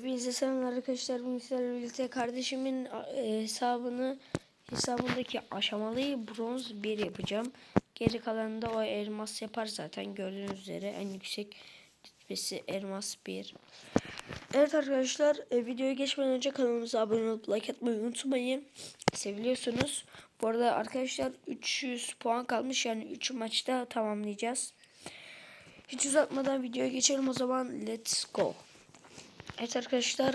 Hepinize selamlar arkadaşlar. Bugün sizlerle birlikte kardeşimin e, hesabını hesabındaki aşamalıyı bronz 1 yapacağım. Geri kalanında o elmas yapar zaten gördüğünüz üzere en yüksek rütbesi elmas 1. Evet arkadaşlar e, videoya geçmeden önce kanalımıza abone olup like atmayı unutmayın. Seviliyorsunuz. Bu arada arkadaşlar 300 puan kalmış yani 3 maçta tamamlayacağız. Hiç uzatmadan videoya geçelim o zaman let's go. Evet arkadaşlar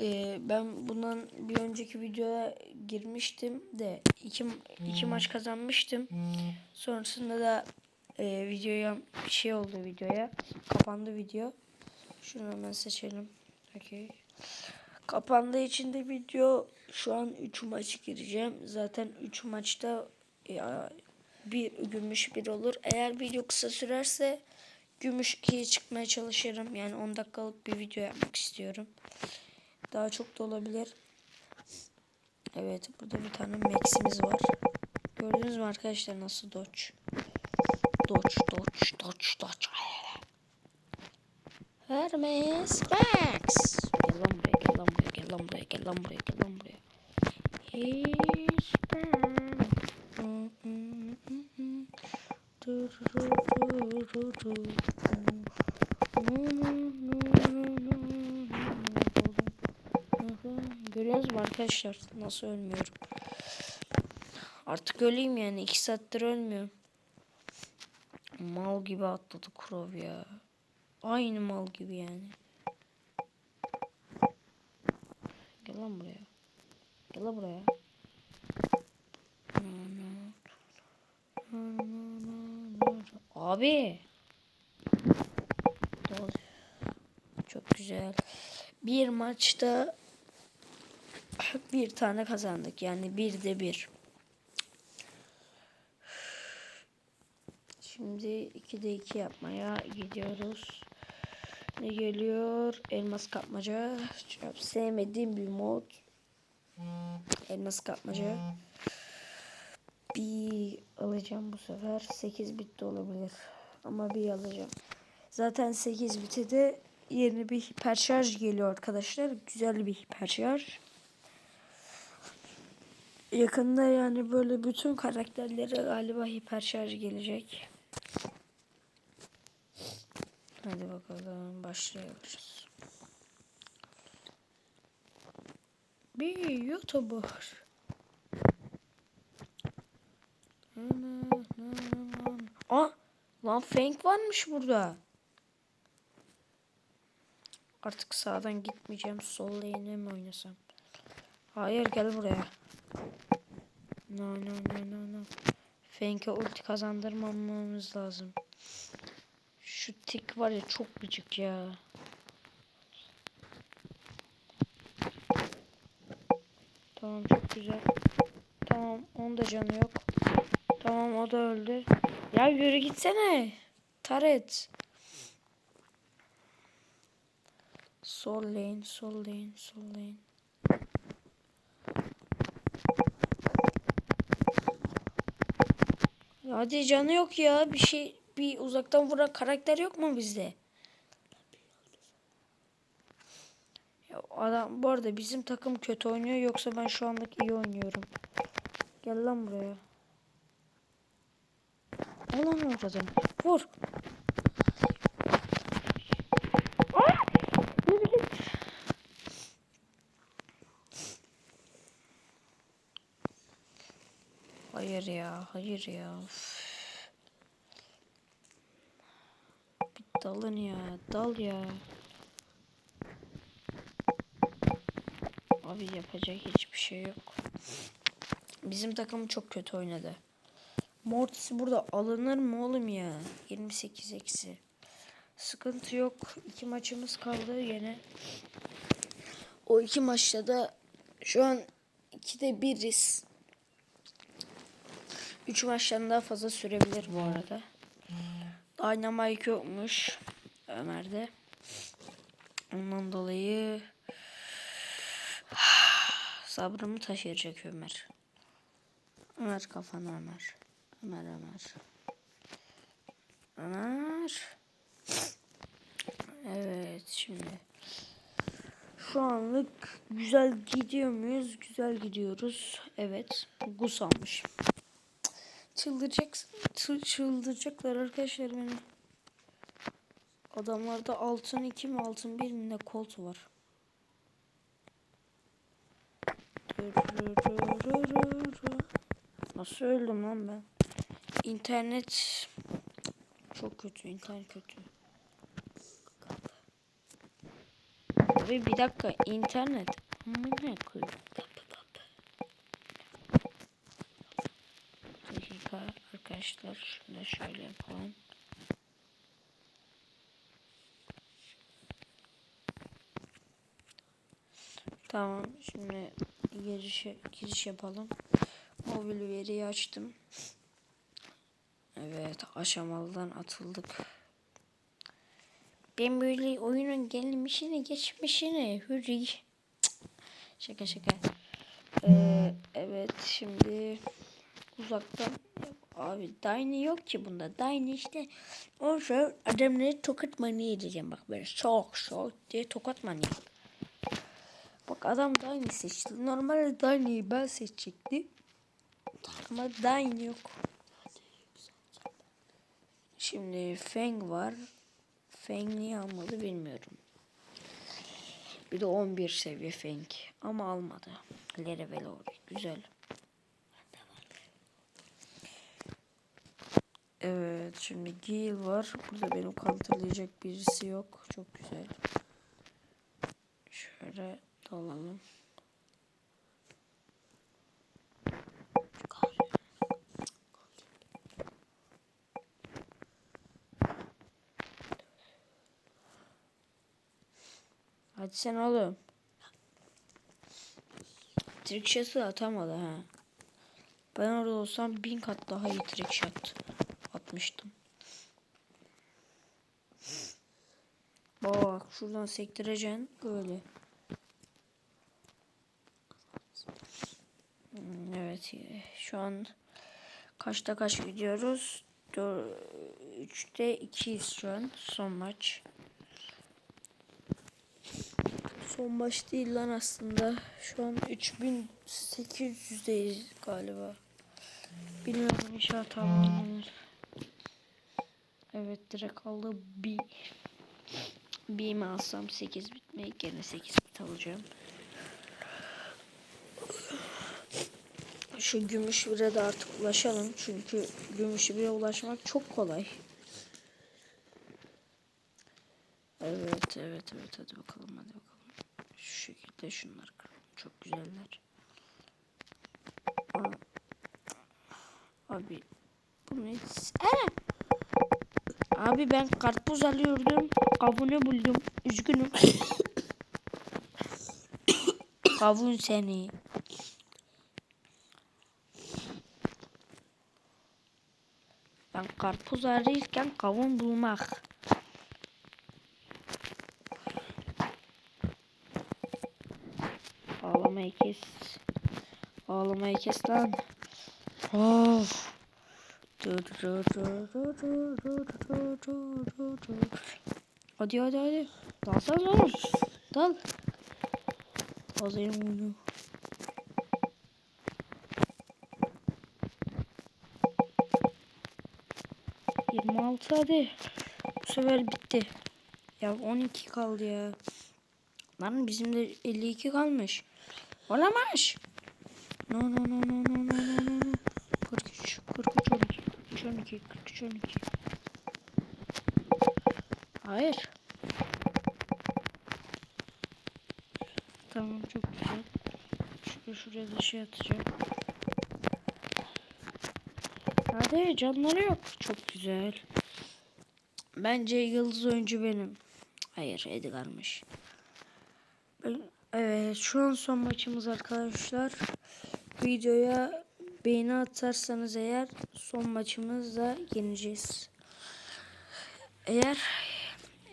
e, ben bundan bir önceki videoya girmiştim de iki, iki maç kazanmıştım. Sonrasında da e, videoya bir şey oldu videoya. Kapandı video. Şunu hemen seçelim. Okay. Kapandığı için de video şu an 3 maç gireceğim. Zaten 3 maçta e, bir gümüş bir olur. Eğer video kısa sürerse gümüş 2'ye çıkmaya çalışırım. Yani 10 dakikalık bir video yapmak istiyorum. Daha çok da olabilir. Evet burada bir tane Max'imiz var. Gördünüz mü arkadaşlar nasıl dodge? Dodge, dodge, dodge, dodge. Hermes Max. Gel lan buraya, gel lan buraya, gel lan buraya, gel lan buraya, gel lan buraya. He's back. Görüyorsunuz mu arkadaşlar nasıl ölmüyorum. Artık öleyim yani 2 saattir ölmüyorum. Mal gibi atladı Krov ya. Aynı mal gibi yani. Gel lan buraya. Gel lan buraya. Abi. Dol. Çok güzel. Bir maçta bir tane kazandık. Yani bir de bir. Şimdi 2'de 2 yapmaya gidiyoruz. Ne geliyor? Elmas kapmaca. Sevmediğim bir mod. Elmas kapmaca. Bir alacağım bu sefer. 8 bit de olabilir. Ama bir alacağım. Zaten 8 biti de yeni bir hiperşarj geliyor arkadaşlar. Güzel bir hiperşarj. Yakında yani böyle bütün karakterlere galiba hiperşarj gelecek. Hadi bakalım başlıyoruz. Bir YouTuber. Aa, lan Frank varmış burada. Artık sağdan gitmeyeceğim. Sol lane'e mi oynasam? Hayır gel buraya. No no no no no. Fank'e ulti kazandırmamamız lazım. Şu tik var ya çok gıcık ya. Tamam çok güzel. Tamam onun da canı yok. Tamam o da öldü. Ya yürü gitsene. Taret. Sol lane, sol lane, sol lane. Hadi canı yok ya. Bir şey bir uzaktan vuran karakter yok mu bizde? Ya adam bu arada bizim takım kötü oynuyor yoksa ben şu anlık iyi oynuyorum. Gel lan buraya. Al lan oradan. Vur. Hayır ya, hayır ya. Üf. Bir dalın ya, dal ya. Abi yapacak hiçbir şey yok. Bizim takım çok kötü oynadı. Mortis burada alınır mı oğlum ya? 28 eksi. Sıkıntı yok. İki maçımız kaldı yine. O iki maçta da şu an 2'de biriz. 3 maçtan daha fazla sürebilir bu arada. Dynamite yokmuş Ömer'de. Ondan dolayı sabrımı taşıyacak Ömer. Ömer kafanı Ömer. Ömer Ömer. Ömer. Evet şimdi Şu anlık güzel gidiyor muyuz? Güzel gidiyoruz. Evet. Gus almış. Çıldıracak, çı- çıldıracaklar arkadaşlar beni. Adamlarda altın 2 mi altın 1 mi ne kolt var. Nasıl öldüm lan ben? İnternet çok kötü, internet kötü. Abi bir dakika internet. Amına koyayım. Bir dakika arkadaşlar şunu da şöyle yapalım. Tamam şimdi giriş, giriş yapalım. Mobil veriyi açtım. Evet aşamalıdan atıldık. Ben böyle oyunun gelmişini geçmişini hürri. Şaka şaka. Ee, evet şimdi uzaktan abi Dayne yok ki bunda. Dayne işte o şey adamları tokat manyağı edeceğim bak böyle şok şok diye tokat manyağı. Bak adam Dayne seçti. Normalde Dayne'yi ben seçecektim. Ama Dayne yok. Şimdi Feng var. Feng niye almadı bilmiyorum. Bir de 11 seviye Feng. Ama almadı. Lerevel oraya. Güzel. Evet şimdi Gil var. Burada benim counterlayacak birisi yok. Çok güzel. Şöyle dalalım. Hadi sen oğlum. Trick shot'ı atamadı ha. Ben orada olsam bin kat daha iyi trick shot atmıştım. Bak şuradan sektireceksin böyle. Hmm, Evet şu an kaçta kaç gidiyoruz? 3'te 2'yiz şu an son maç. Son maç değil lan aslında. Şu an 3800'deyiz galiba. Bilmiyorum inşallah tamamlanır. Evet direkt aldı bir bir alsam 8 bitmeyi gene 8 bit alacağım. Şu gümüş bire de artık ulaşalım. Çünkü gümüş bire ulaşmak çok kolay. Evet evet evet hadi bakalım hadi bakalım. Şu şekilde kıralım. Çok güzeller. Abi bu ne? Aa! Abi ben karpuz alıyordum. Kavunu buldum. Üzgünüm. Kavun seni. Ben karpuz ararken kavun bulmak. Ağlamayı kes. Ağlamayı kes lan. Of. Hadi hadi hadi. Dalsana oğlum. Dal. Hazırım bunu. Yirmi altı hadi. Bu sefer bitti. Ya 12 kaldı ya. Lan bizim de 52 kalmış. Olamaz. No no no no no no. 43 43 12 43 12 43 12. Hayır. Tamam çok güzel. Şuraya şuraya da şey atacağım. Hadi canları yok. Çok güzel. Bence yıldız oyuncu benim. Hayır Edgar'mış. Ben- Evet şu an son maçımız arkadaşlar. Videoya beğeni atarsanız eğer son maçımızda yeneceğiz. Eğer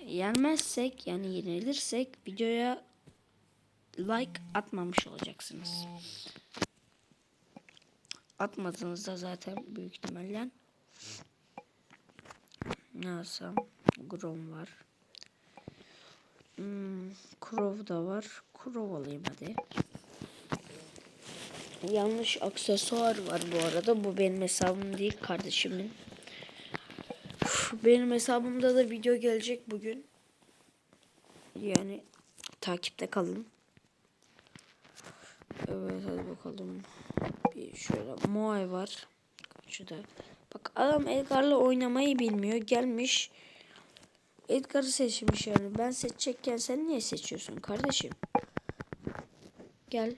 yenmezsek yani yenilirsek videoya like atmamış olacaksınız. Atmadığınızda zaten büyük ihtimalle ne alsam Grom var. Hmm, Crow da var. Crow alayım hadi. Yanlış aksesuar var bu arada. Bu benim hesabım değil kardeşimin. Uf, Benim hesabımda da video gelecek bugün. Yani takipte kalın. Evet hadi bakalım. Bir şöyle Moai var. Şurada. Bak adam Edgar'la oynamayı bilmiyor. Gelmiş. Edgar'ı seçmiş yani. Ben seçecekken sen niye seçiyorsun kardeşim? Gel.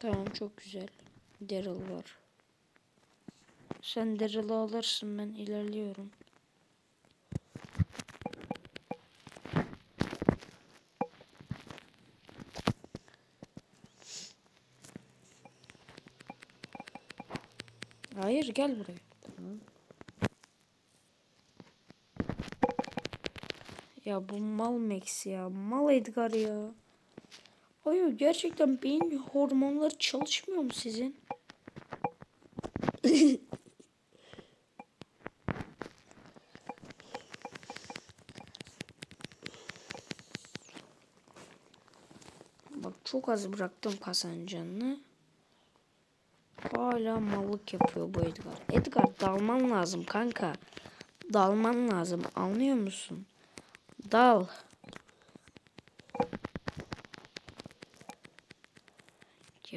Tamam çok güzel. Daryl var. Sen Daryl'ı alırsın ben ilerliyorum. Hayır gel buraya. Tamam. Ya bu mal Max ya. Mal Edgar ya. Hayır gerçekten beyin hormonları çalışmıyor mu sizin? Bak çok az bıraktım kasanın canını. Hala mallık yapıyor bu Edgar. Edgar dalman lazım kanka. Dalman lazım anlıyor musun? Dal.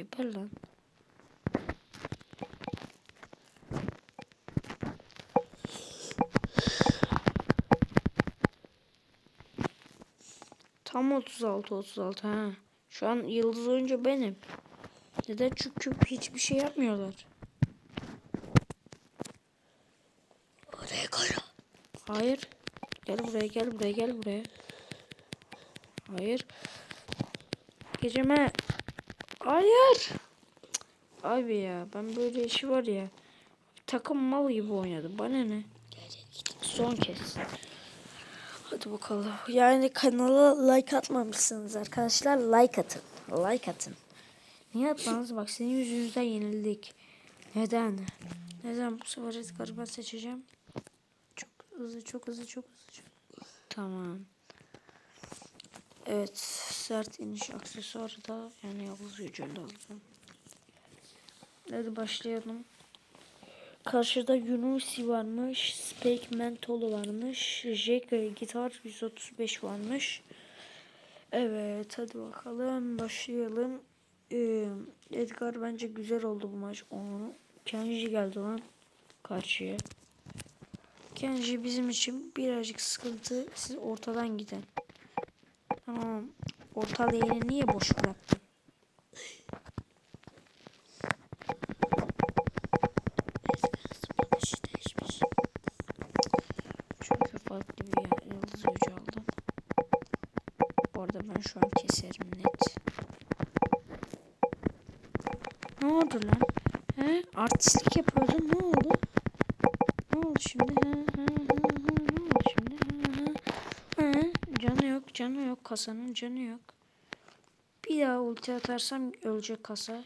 Geber lan. Tam 36 36 ha. Şu an yıldız oyuncu benim. Neden? Çünkü hiçbir şey yapmıyorlar. Oraya kara. Hayır. Gel buraya gel buraya gel buraya. Hayır. Geceme. Hayır. Abi ya ben böyle işi var ya. Takım mal gibi oynadı. Bana ne? Son kez. Hadi bakalım. Yani kanala like atmamışsınız arkadaşlar. Like atın. Like atın. Niye atmanız? Bak senin yüzünüzden yenildik. Neden? Neden bu sefer Edgar'ı ben seçeceğim? Çok hızlı, çok hızlı, çok hızlı. Çok... Tamam. Evet, sert iniş aksesuarı da yani yıldız gücünde aldım. Hadi başlayalım. Karşıda Yunusi varmış. Spake Mentolu varmış. Jack Gitar 135 varmış. Evet hadi bakalım başlayalım. Ee, Edgar bence güzel oldu bu maç. Onu Kenji geldi lan karşıya. Kenji bizim için birazcık sıkıntı. Siz ortadan gidin. Tamam. Orta lane'i niye boş bıraktın? Çünkü farklı bir yer, gücü aldım. Bu arada ben şu an keserim net. Ne oldu lan? He? Artistlik yapıyordun ne oldu? Ne oldu şimdi? He, he, he, he, ne oldu şimdi? He, he. He, canı yok, canı yok. Kasanın canı yok. Bir daha ulti atarsam ölecek kasa.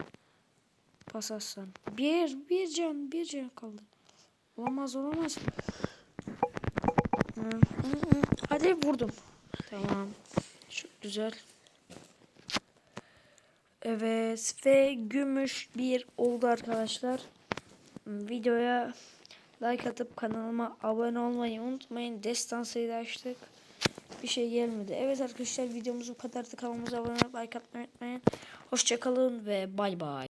Pas atsan. Bir, bir can, bir can kaldı. Olamaz, olamaz. Hadi vurdum. Tamam. Çok güzel. Evet ve gümüş bir oldu arkadaşlar. Videoya like atıp kanalıma abone olmayı unutmayın. Destansıyı da açtık. Bir şey gelmedi. Evet arkadaşlar videomuz bu kadardı. Kanalımıza abone olup like atmayı unutmayın. Hoşçakalın ve bay bay.